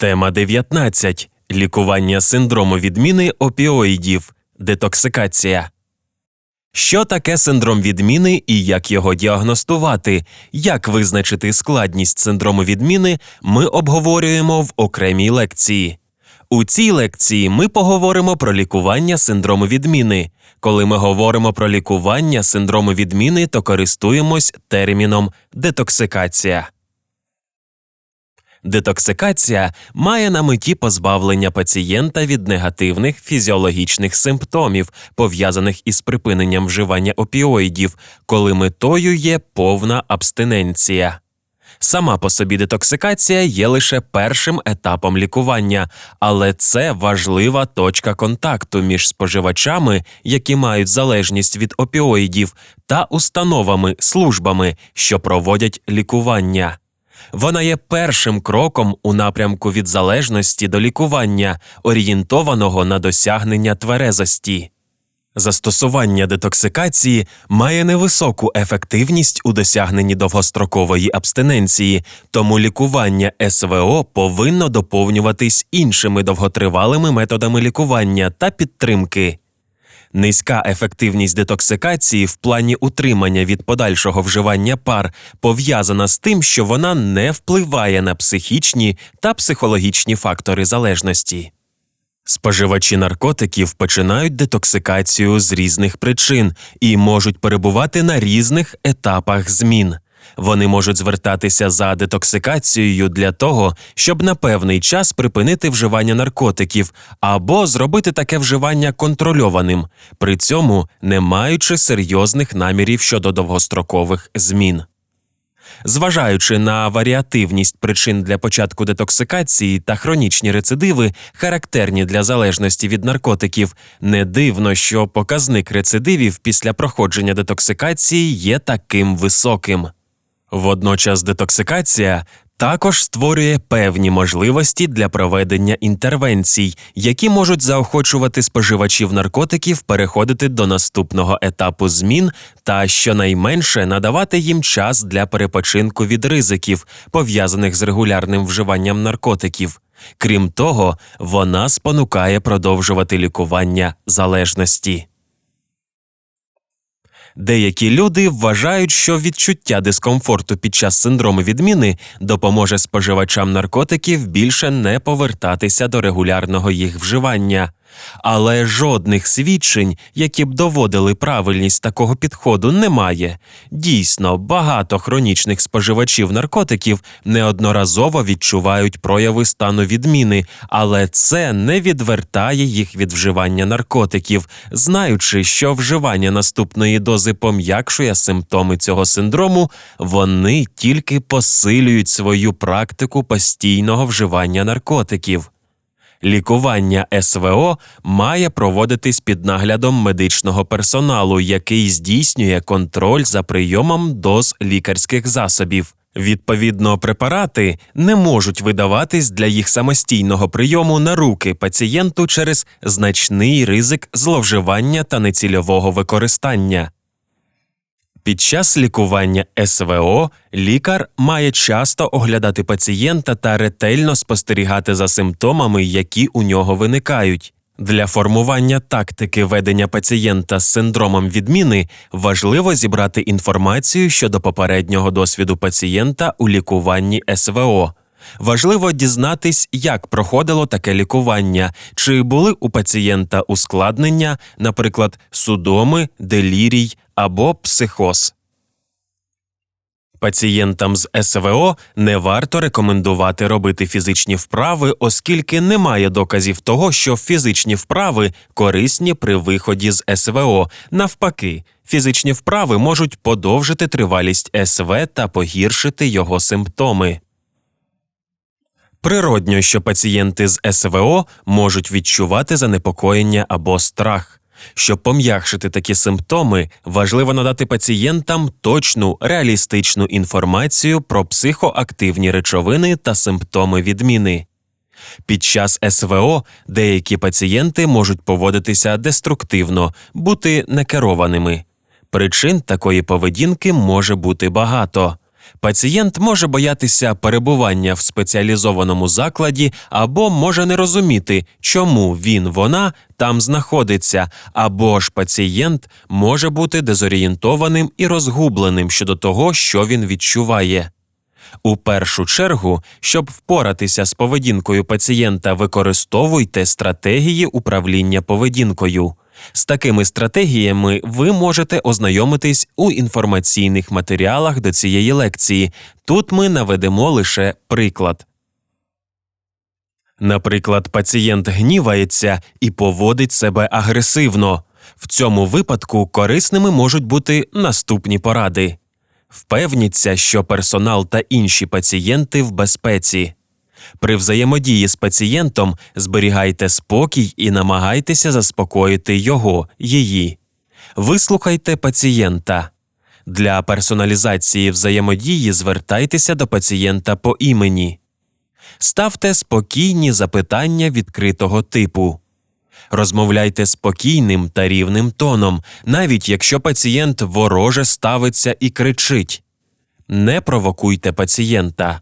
Тема 19. Лікування синдрому відміни опіоїдів. Детоксикація. Що таке синдром відміни і як його діагностувати? Як визначити складність синдрому відміни, ми обговорюємо в окремій лекції. У цій лекції ми поговоримо про лікування синдрому відміни. Коли ми говоримо про лікування синдрому відміни, то користуємось терміном детоксикація. Детоксикація має на меті позбавлення пацієнта від негативних фізіологічних симптомів, пов'язаних із припиненням вживання опіоїдів, коли метою є повна абстиненція. Сама по собі детоксикація є лише першим етапом лікування, але це важлива точка контакту між споживачами, які мають залежність від опіоїдів, та установами, службами, що проводять лікування. Вона є першим кроком у напрямку від залежності до лікування, орієнтованого на досягнення тверезості. Застосування детоксикації має невисоку ефективність у досягненні довгострокової абстиненції, тому лікування СВО повинно доповнюватись іншими довготривалими методами лікування та підтримки. Низька ефективність детоксикації в плані утримання від подальшого вживання пар пов'язана з тим, що вона не впливає на психічні та психологічні фактори залежності. Споживачі наркотиків починають детоксикацію з різних причин і можуть перебувати на різних етапах змін. Вони можуть звертатися за детоксикацією для того, щоб на певний час припинити вживання наркотиків або зробити таке вживання контрольованим, при цьому не маючи серйозних намірів щодо довгострокових змін. Зважаючи на варіативність причин для початку детоксикації та хронічні рецидиви, характерні для залежності від наркотиків, не дивно, що показник рецидивів після проходження детоксикації є таким високим. Водночас детоксикація також створює певні можливості для проведення інтервенцій, які можуть заохочувати споживачів наркотиків переходити до наступного етапу змін та щонайменше надавати їм час для перепочинку від ризиків, пов'язаних з регулярним вживанням наркотиків. Крім того, вона спонукає продовжувати лікування залежності. Деякі люди вважають, що відчуття дискомфорту під час синдрому відміни допоможе споживачам наркотиків більше не повертатися до регулярного їх вживання. Але жодних свідчень, які б доводили правильність такого підходу, немає. Дійсно, багато хронічних споживачів наркотиків неодноразово відчувають прояви стану відміни, але це не відвертає їх від вживання наркотиків, знаючи, що вживання наступної дози пом'якшує симптоми цього синдрому, вони тільки посилюють свою практику постійного вживання наркотиків. Лікування СВО має проводитись під наглядом медичного персоналу, який здійснює контроль за прийомом доз лікарських засобів. Відповідно, препарати не можуть видаватись для їх самостійного прийому на руки пацієнту через значний ризик зловживання та нецільового використання. Під час лікування СВО лікар має часто оглядати пацієнта та ретельно спостерігати за симптомами, які у нього виникають. Для формування тактики ведення пацієнта з синдромом відміни важливо зібрати інформацію щодо попереднього досвіду пацієнта у лікуванні СВО. Важливо дізнатись, як проходило таке лікування, чи були у пацієнта ускладнення, наприклад, судоми, делірій або психоз. Пацієнтам з СВО не варто рекомендувати робити фізичні вправи, оскільки немає доказів того, що фізичні вправи корисні при виході з СВО. Навпаки, фізичні вправи можуть подовжити тривалість СВ та погіршити його симптоми. Природньо, що пацієнти з СВО можуть відчувати занепокоєння або страх. Щоб пом'якшити такі симптоми, важливо надати пацієнтам точну реалістичну інформацію про психоактивні речовини та симптоми відміни. Під час СВО деякі пацієнти можуть поводитися деструктивно, бути некерованими. Причин такої поведінки може бути багато. Пацієнт може боятися перебування в спеціалізованому закладі або може не розуміти, чому він вона там знаходиться, або ж пацієнт може бути дезорієнтованим і розгубленим щодо того, що він відчуває. У першу чергу, щоб впоратися з поведінкою пацієнта, використовуйте стратегії управління поведінкою. З такими стратегіями ви можете ознайомитись у інформаційних матеріалах до цієї лекції. Тут ми наведемо лише приклад. Наприклад, пацієнт гнівається і поводить себе агресивно. В цьому випадку корисними можуть бути наступні поради. Впевніться, що персонал та інші пацієнти в безпеці. При взаємодії з пацієнтом зберігайте спокій і намагайтеся заспокоїти його, її. Вислухайте пацієнта. Для персоналізації взаємодії звертайтеся до пацієнта по імені. Ставте спокійні запитання відкритого типу. Розмовляйте спокійним та рівним тоном, навіть якщо пацієнт вороже ставиться і кричить. Не провокуйте пацієнта.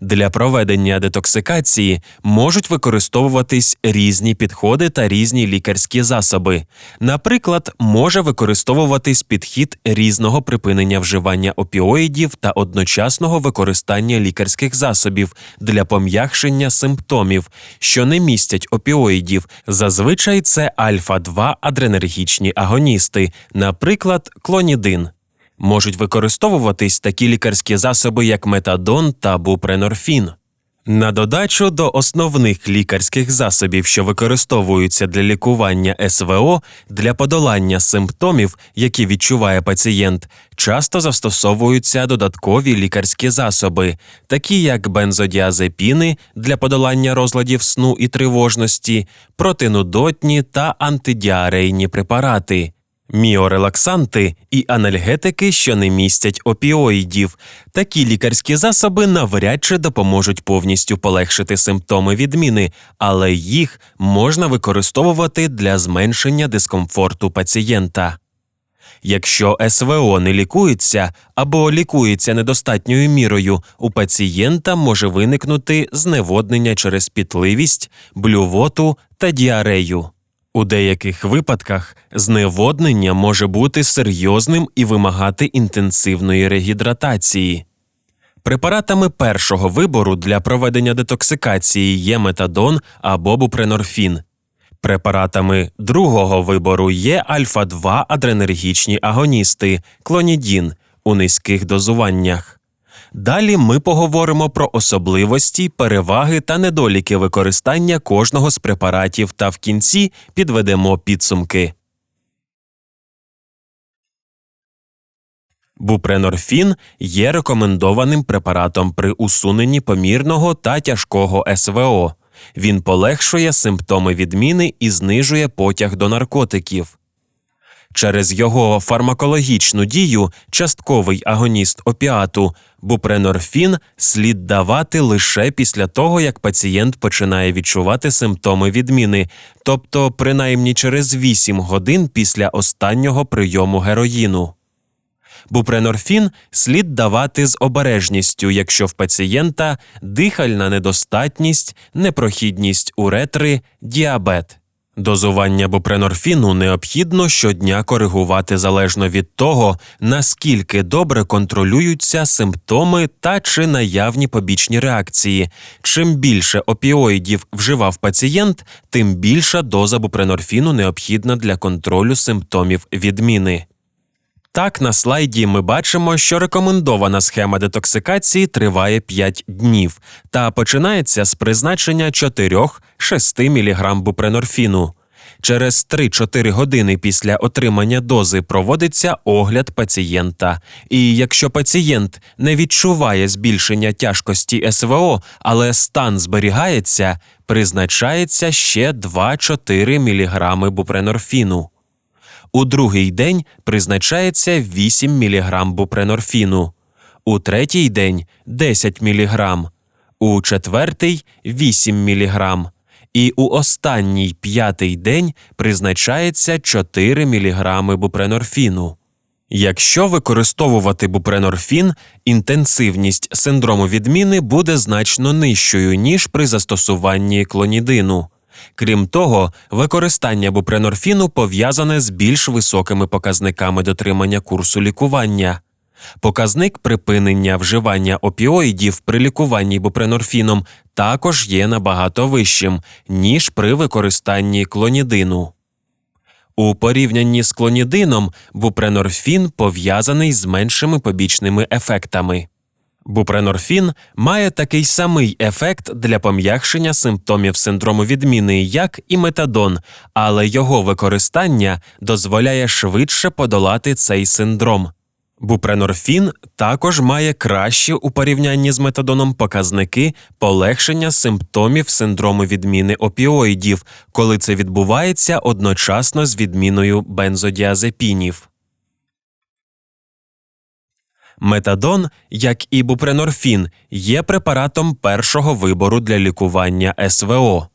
Для проведення детоксикації можуть використовуватись різні підходи та різні лікарські засоби. Наприклад, може використовуватись підхід різного припинення вживання опіоїдів та одночасного використання лікарських засобів для пом'якшення симптомів, що не містять опіоїдів. Зазвичай це альфа-2 адренергічні агоністи, наприклад, клонідин. Можуть використовуватись такі лікарські засоби, як метадон та бупренорфін. На додачу до основних лікарських засобів, що використовуються для лікування СВО для подолання симптомів, які відчуває пацієнт, часто застосовуються додаткові лікарські засоби, такі як бензодіазепіни для подолання розладів сну і тривожності, протинудотні та антидіарейні препарати міорелаксанти і анальгетики, що не містять опіоїдів. Такі лікарські засоби навряд чи допоможуть повністю полегшити симптоми відміни, але їх можна використовувати для зменшення дискомфорту пацієнта. Якщо СВО не лікується або лікується недостатньою мірою, у пацієнта може виникнути зневоднення через пітливість, блювоту та діарею. У деяких випадках зневоднення може бути серйозним і вимагати інтенсивної регідратації. Препаратами першого вибору для проведення детоксикації є метадон або бупренорфін. Препаратами другого вибору є альфа-2 адренергічні агоністи, клонідін у низьких дозуваннях. Далі ми поговоримо про особливості, переваги та недоліки використання кожного з препаратів та в кінці підведемо підсумки. Бупренорфін є рекомендованим препаратом при усуненні помірного та тяжкого СВО. Він полегшує симптоми відміни і знижує потяг до наркотиків. Через його фармакологічну дію частковий агоніст опіату бупренорфін слід давати лише після того, як пацієнт починає відчувати симптоми відміни, тобто принаймні через 8 годин після останнього прийому героїну. Бупренорфін слід давати з обережністю, якщо в пацієнта дихальна недостатність, непрохідність уретри, діабет. Дозування бупренорфіну необхідно щодня коригувати залежно від того, наскільки добре контролюються симптоми та чи наявні побічні реакції. Чим більше опіоїдів вживав пацієнт, тим більша доза бупренорфіну необхідна для контролю симптомів відміни. Так, на слайді ми бачимо, що рекомендована схема детоксикації триває 5 днів та починається з призначення 4-6 мг бупренорфіну. Через 3-4 години після отримання дози проводиться огляд пацієнта. І якщо пацієнт не відчуває збільшення тяжкості СВО, але стан зберігається, призначається ще 2-4 мг бупренорфіну. У другий день призначається 8 мг бупренорфіну, у третій день 10 мг, у четвертий 8 мг, і у останній п'ятий день призначається 4 мг бупренорфіну. Якщо використовувати бупренорфін, інтенсивність синдрому відміни буде значно нижчою, ніж при застосуванні клонідину. Крім того, використання бупренорфіну пов'язане з більш високими показниками дотримання курсу лікування. Показник припинення вживання опіоїдів при лікуванні бупренорфіном також є набагато вищим, ніж при використанні клонідину. У порівнянні з клонідином бупренорфін пов'язаний з меншими побічними ефектами. Бупренорфін має такий самий ефект для пом'якшення симптомів синдрому відміни, як і метадон, але його використання дозволяє швидше подолати цей синдром. Бупренорфін також має кращі у порівнянні з метадоном показники полегшення симптомів синдрому відміни опіоїдів, коли це відбувається одночасно з відміною бензодіазепінів. Метадон, як і бупренорфін, є препаратом першого вибору для лікування СВО.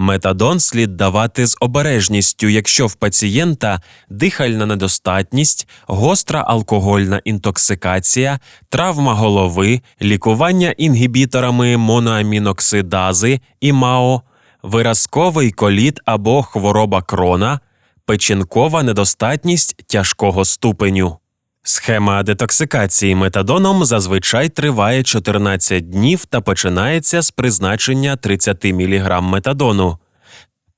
Метадон слід давати з обережністю, якщо в пацієнта дихальна недостатність, гостра алкогольна інтоксикація, травма голови, лікування інгібіторами моноаміноксидази ІМАО, виразковий коліт або хвороба крона, печінкова недостатність тяжкого ступеню. Схема детоксикації метадоном зазвичай триває 14 днів та починається з призначення 30 мг метадону.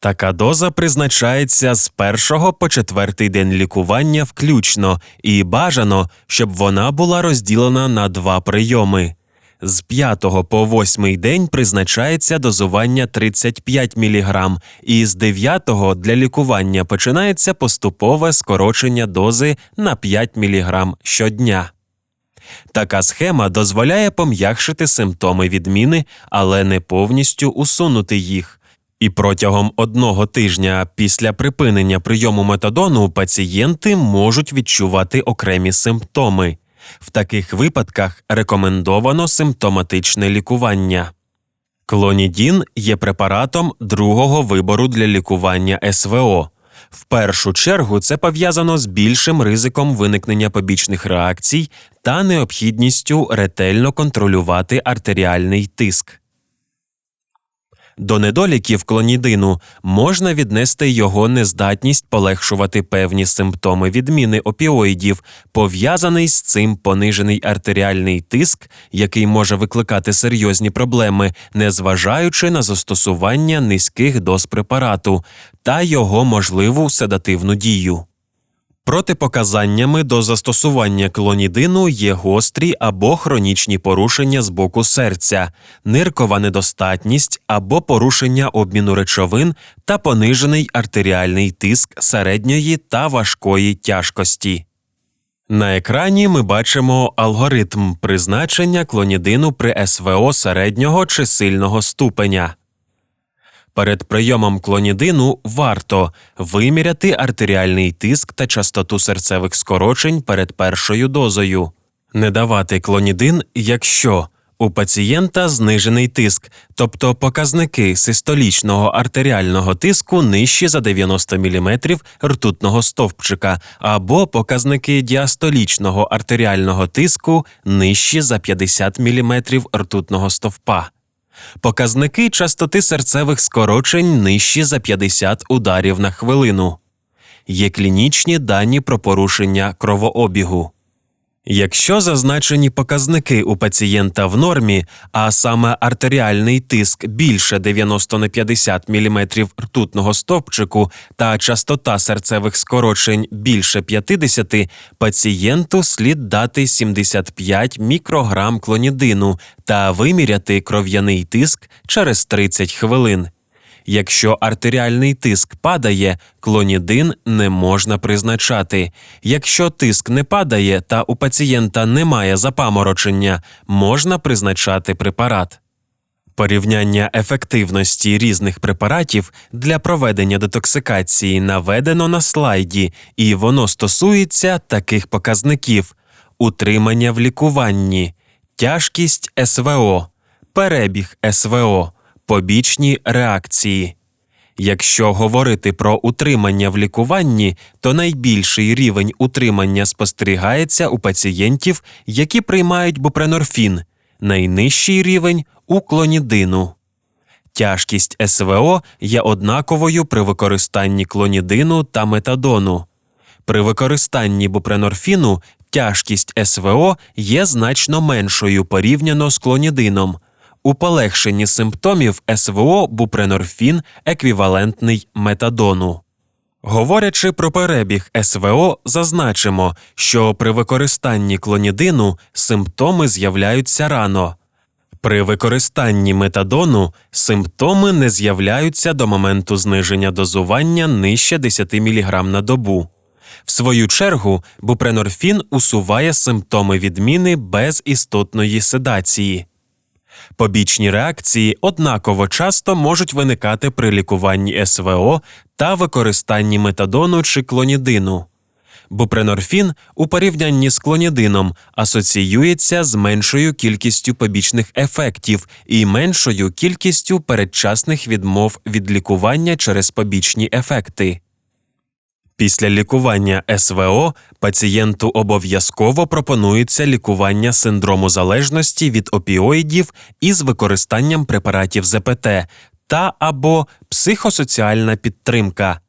Така доза призначається з першого по четвертий день лікування включно, і бажано, щоб вона була розділена на два прийоми. З 5 по 8 день призначається дозування 35 мг, і з 9 для лікування починається поступове скорочення дози на 5 мг щодня. Така схема дозволяє пом'якшити симптоми відміни, але не повністю усунути їх. І протягом одного тижня після припинення прийому метадону пацієнти можуть відчувати окремі симптоми. В таких випадках рекомендовано симптоматичне лікування. Клонідін є препаратом другого вибору для лікування СВО. В першу чергу це пов'язано з більшим ризиком виникнення побічних реакцій та необхідністю ретельно контролювати артеріальний тиск. До недоліків клонідину можна віднести його нездатність полегшувати певні симптоми відміни опіоїдів, пов'язаний з цим понижений артеріальний тиск, який може викликати серйозні проблеми, незважаючи на застосування низьких доз препарату та його можливу седативну дію. Протипоказаннями до застосування клонідину є гострі або хронічні порушення з боку серця, ниркова недостатність або порушення обміну речовин та понижений артеріальний тиск середньої та важкої тяжкості. На екрані ми бачимо алгоритм призначення клонідину при СВО середнього чи сильного ступеня. Перед прийомом клонідину варто виміряти артеріальний тиск та частоту серцевих скорочень перед першою дозою, не давати клонідин, якщо у пацієнта знижений тиск, тобто показники систолічного артеріального тиску нижчі за 90 мм ртутного стовпчика, або показники діастолічного артеріального тиску нижчі за 50 мм ртутного стовпа. Показники частоти серцевих скорочень нижчі за 50 ударів на хвилину. Є клінічні дані про порушення кровообігу. Якщо зазначені показники у пацієнта в нормі, а саме артеріальний тиск більше 90 на 50 мм ртутного стовпчику та частота серцевих скорочень більше 50, пацієнту слід дати 75 мікрограм клонідину та виміряти кров'яний тиск через 30 хвилин. Якщо артеріальний тиск падає, клонідин не можна призначати. Якщо тиск не падає та у пацієнта немає запаморочення, можна призначати препарат. Порівняння ефективності різних препаратів для проведення детоксикації наведено на слайді, і воно стосується таких показників: утримання в лікуванні, тяжкість СВО, перебіг СВО побічні реакції. Якщо говорити про утримання в лікуванні, то найбільший рівень утримання спостерігається у пацієнтів, які приймають бупренорфін, найнижчий рівень у клонідину. Тяжкість СВО є однаковою при використанні клонідину та метадону. При використанні бупренорфіну тяжкість СВО є значно меншою порівняно з клонідином. У полегшенні симптомів СВО бупренорфін еквівалентний метадону. Говорячи про перебіг СВО, зазначимо, що при використанні клонідину симптоми з'являються рано. При використанні метадону симптоми не з'являються до моменту зниження дозування нижче 10 мг на добу. В свою чергу, бупренорфін усуває симптоми відміни без істотної седації. Побічні реакції однаково часто можуть виникати при лікуванні СВО та використанні метадону чи клонідину. Бупренорфін у порівнянні з клонідином асоціюється з меншою кількістю побічних ефектів і меншою кількістю передчасних відмов від лікування через побічні ефекти. Після лікування СВО пацієнту обов'язково пропонується лікування синдрому залежності від опіоїдів із використанням препаратів ЗПТ та або психосоціальна підтримка.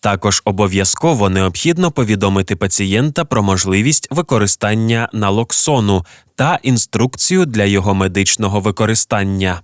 Також обов'язково необхідно повідомити пацієнта про можливість використання налоксону та інструкцію для його медичного використання.